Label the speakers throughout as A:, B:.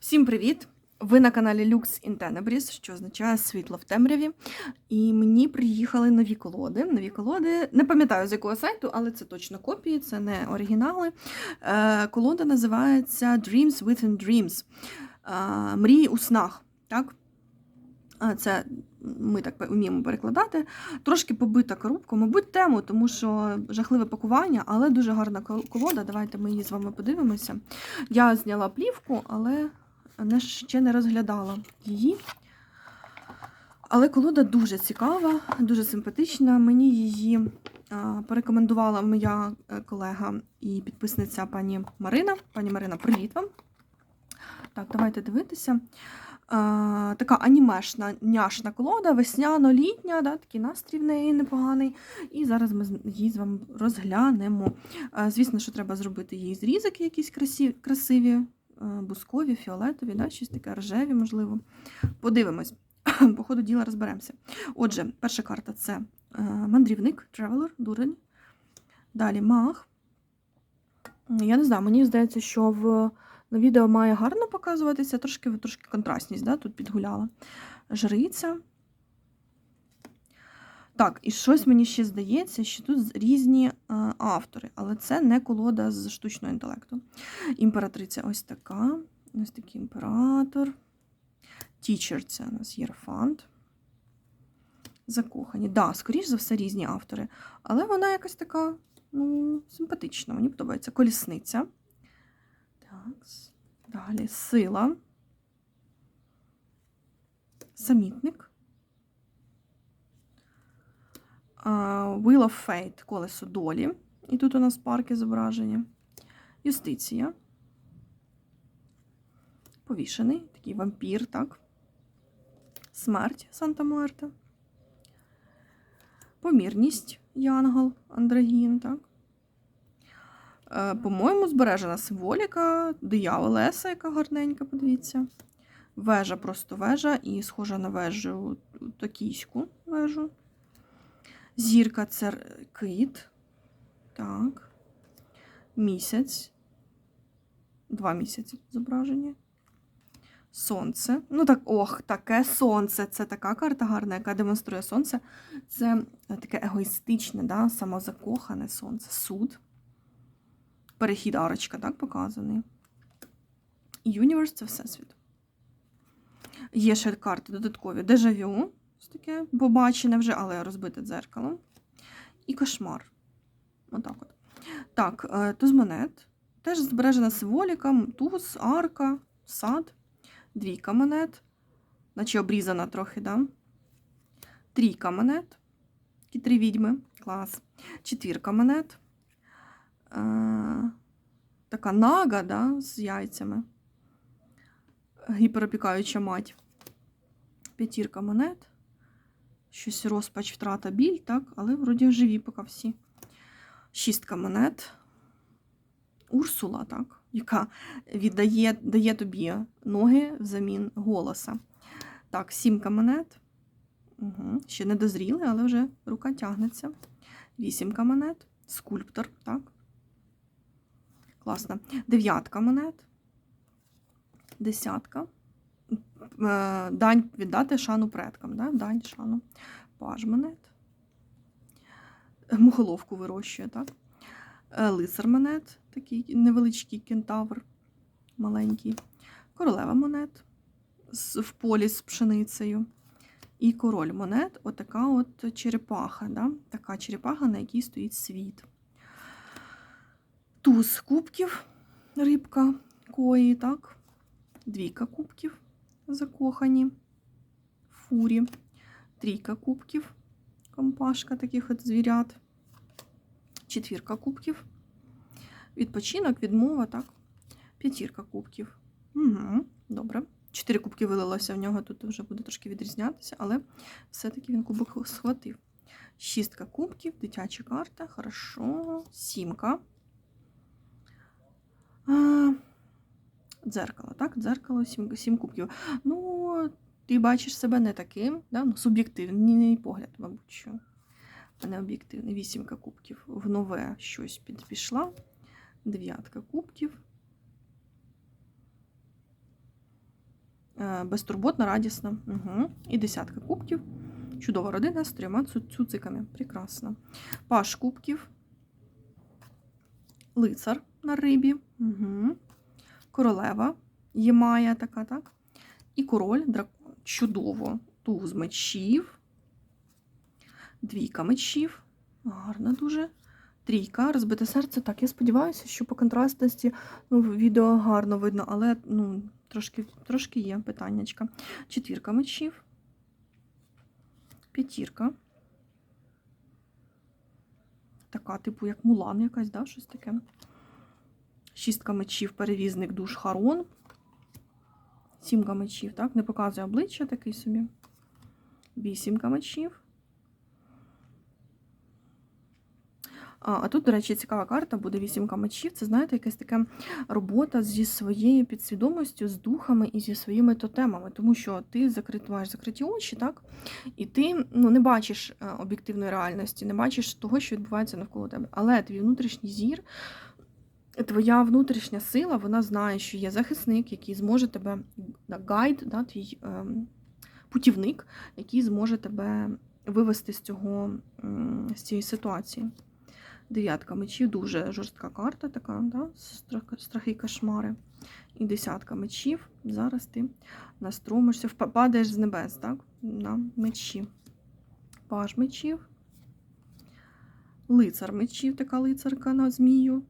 A: Всім привіт! Ви на каналі Lux in Tenebris, що означає світло в темряві. І мені приїхали нові колоди. Нові колоди. Не пам'ятаю з якого сайту, але це точно копії, це не оригінали. Е, колода називається Dreams Within Dreams. Е, Мрії у снах. Так? Це ми так вміємо перекладати. Трошки побита коробка, мабуть, тему, тому що жахливе пакування, але дуже гарна колода. Давайте ми її з вами подивимося. Я зняла плівку, але не, ще не розглядала її. Але колода дуже цікава, дуже симпатична. Мені її порекомендувала моя е, колега і підписниця пані Марина. Пані Марина, привіт вам. Так, давайте дивитися. А, така анімешна няшна колода, весняно-літня, да, такий настрій в неї непоганий. І зараз ми її з вами розглянемо. А, звісно, що треба зробити їй зрізики якісь красиві, бускові, фіолетові, да, щось таке рожеві, можливо. Подивимось. По ходу діла розберемося. Отже, перша карта це е, мандрівник, тревелер, дурень. Далі маг. Я не знаю, мені здається, що в, на відео має гарно показуватися, трошки, трошки контрастність да, тут підгуляла. Жриця. Так, і щось мені ще здається, що тут різні е, автори, але це не колода з штучного інтелекту. Імператриця ось така. Ось такий імператор. Тічер це у нас Єрфант. Закохані. Да, скоріш за все, різні автори. Але вона якась така ну, симпатична. Мені подобається. Колісниця. Так. Далі сила. Самітник. А, Wheel of Fate, колесо долі. І тут у нас парки зображені. Юстиція. Повішений, такий вампір, так. Смерть Санта Марта. Помірність Янгол Андрагін, так. Е, По-моєму, збережена символіка, диявол Леса, яка гарненька, подивіться. Вежа просто вежа і схожа на вежу токійську вежу. Зірка це кит. Так. Місяць. Два місяці тут зображені. Сонце. Ну так, ох, таке сонце. Це така карта гарна, яка демонструє сонце. Це е, таке егоїстичне, да, самозакохане сонце. Суд. Перехід арочка, так, показаний. Юніверс це всесвіт. Є ще карти додаткові. Дежавю. Ось таке побачене вже, але розбите дзеркало. І кошмар. Отак от. Так, е, туз монет. Теж збережена символіка, туз, арка, сад, двійка монет, наче обрізана трохи, да? Трійка монет. Такі три відьми. Клас. Четвірка монет. Е, така нага, да, з яйцями. Гіперопікаюча мать. П'ятірка монет. Щось розпач, втрата, біль, так, але вроді живі поки всі. Шістка монет. Урсула, так, яка віддає дає тобі ноги взамін голоса. Так, сімка монет. Угу. Ще не дозріли, але вже рука тягнеться. Вісімка монет. Скульптор, так. Класно. Дев'ятка монет. Десятка. Е, Дань віддати шану предкам. Да? Дань, шану. Паж монет. Мухоловку вирощує, так? Е, Лицар монет, такий невеличкий кентавр, маленький. Королева монет в полі з пшеницею. І король монет, отака от черепаха. Да? Така черепаха, на якій стоїть світ. Туз кубків, рибка кої, так? Двійка кубків закохані. Фурі. Трійка кубків. Компашка таких от звірят. Четвірка кубків. Відпочинок, відмова, так. П'ятірка кубків. Угу, добре. Чотири кубки вилилося в нього, тут вже буде трошки відрізнятися, але все-таки він кубок схватив. Шістка кубків, дитяча карта, хорошо. Сімка. А, дзеркало, так? Дзеркало, сім, сім кубків. Ну, ти бачиш себе не таким, да? ну, суб'єктивний погляд, мабуть, що. А не об'єктивний. Вісімка кубків. В нове щось під- пішла. Дев'ятка кубків. е, безтурботна, радісна. Угу. І десятка кубків. Чудова родина з трьома цуциками. Прекрасно. Паш кубків. Лицар на рибі. Угу. Королева. Ємая така, так? І король дракон. Чудово. Туз мечів. Двійка мечів. Гарно дуже. Трійка, розбите серце. Так, я сподіваюся, що по контрастності ну, відео гарно видно, але ну, трошки, трошки є питаннячка. Четвірка мечів. П'ятірка. Така, типу, як мулан якась, да? щось таке. Шістка мечів, перевізник душ Харон. Сімка мечів, так? Не показує обличчя такий собі. Вісімка мечів. А, а тут, до речі, цікава карта буде вісімка мечів. Це, знаєте, якась така робота зі своєю підсвідомістю, з духами і зі своїми тотемами. Тому що ти закрит, маєш закриті очі, так? І ти ну, не бачиш е, об'єктивної реальності, не бачиш того, що відбувається навколо тебе. Але твій внутрішній зір, твоя внутрішня сила, вона знає, що є захисник, який зможе тебе гайд, да, твій ем, путівник, який зможе тебе вивести з цього з цієї ситуації. Дев'ятка мечів, дуже жорстка карта, така, да? страхи кошмари. І десятка мечів. Зараз ти настромишся, падаєш з небес, так? На мечі. Паж мечів. Лицар мечів, така лицарка на змію.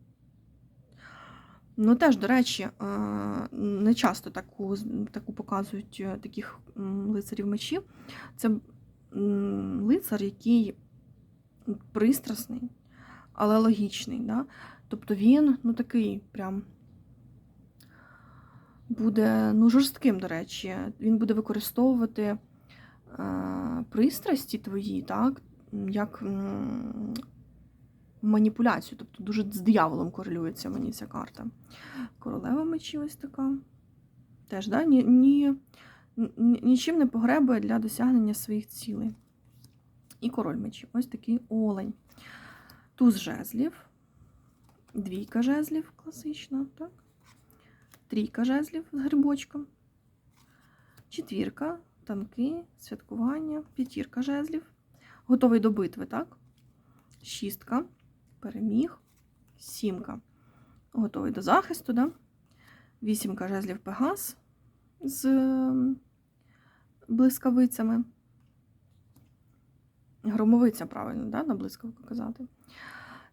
A: Ну, теж, до речі, е, не часто таку, таку показують е, таких лицарів мечів. Це лицар, який пристрасний, але логічний. Да? Тобто він ну, такий прям буде ну, жорстким, до речі. Він буде використовувати е, пристрасті твої, так, як маніпуляцію. Тобто дуже з дияволом корелюється мені ця карта. Королева мечі ось така. Теж, да? ні, ні, ні- нічим не погребує для досягнення своїх цілей. І король мечів. Ось такий олень. Туз жезлів. Двійка жезлів класична, так? Трійка жезлів з грибочком. Четвірка, танки, святкування, п'ятірка жезлів. Готовий до битви, так? Шістка, переміг. Сімка. Готовий до захисту, да? Вісімка жезлів Пегас з ем, блискавицями. Громовиця, правильно, да? на блискавку казати.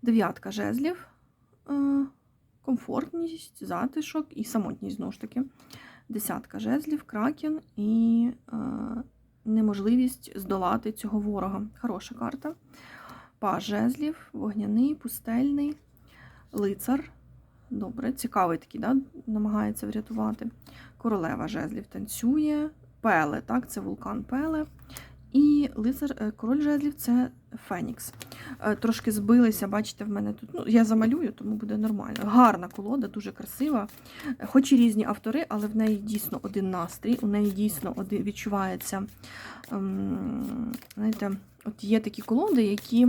A: Дев'ятка жезлів. е, Комфортність, затишок і самотність знову ж таки. Десятка жезлів, кракен і е, неможливість здолати цього ворога. Хороша карта. Паж жезлів, вогняний, пустельний, лицар. Добре, цікавий такий, да? намагається врятувати. Королева жезлів танцює, пеле, так, це вулкан Пеле. І лицар, е, король жезлів це Фенікс. Е, Трошки збилися, бачите, в мене тут. Ну, я замалюю, тому буде нормально. Гарна колода, дуже красива. Хоч і різні автори, але в неї дійсно один настрій, у неї дійсно один відчувається. ем, Знаєте, от є такі колоди, які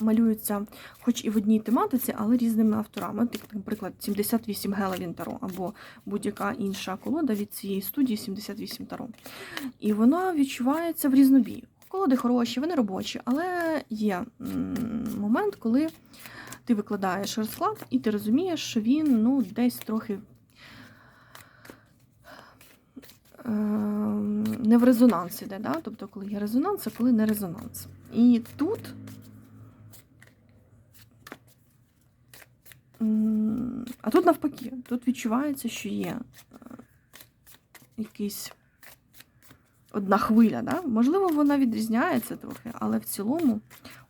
A: малюються, хоч і в одній тематиці, але різними авторами. От, наприклад, 78 Геловін Таро або будь-яка інша колода від цієї студії 78 Таро. І вона відчувається в різнобій. Колоди хороші, вони робочі, але є момент, коли ти викладаєш розклад, і ти розумієш, що він ну, десь трохи е, не в резонанс іде. Да? Тобто, коли є резонанс, а коли не резонанс. І тут а тут навпаки, тут відчувається, що є е, якийсь одна хвиля. Да? Можливо, вона відрізняється трохи, але в цілому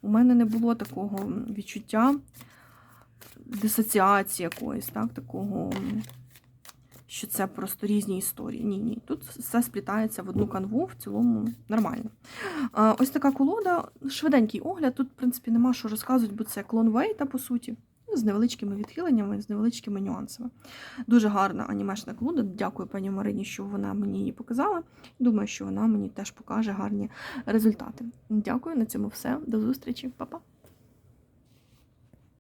A: у мене не було такого відчуття дисоціації якоїсь, так? такого, що це просто різні історії. Ні, ні. Тут все сплітається в одну канву, в цілому нормально. Ось така колода, швиденький огляд. Тут, в принципі, нема що розказувати, бо це клон Вейта, по суті. З невеличкими відхиленнями, з невеличкими нюансами. Дуже гарна анімешна колода. Дякую пані Марині, що вона мені її показала. Думаю, що вона мені теж покаже гарні результати. Дякую, на цьому все. До зустрічі, Па-па!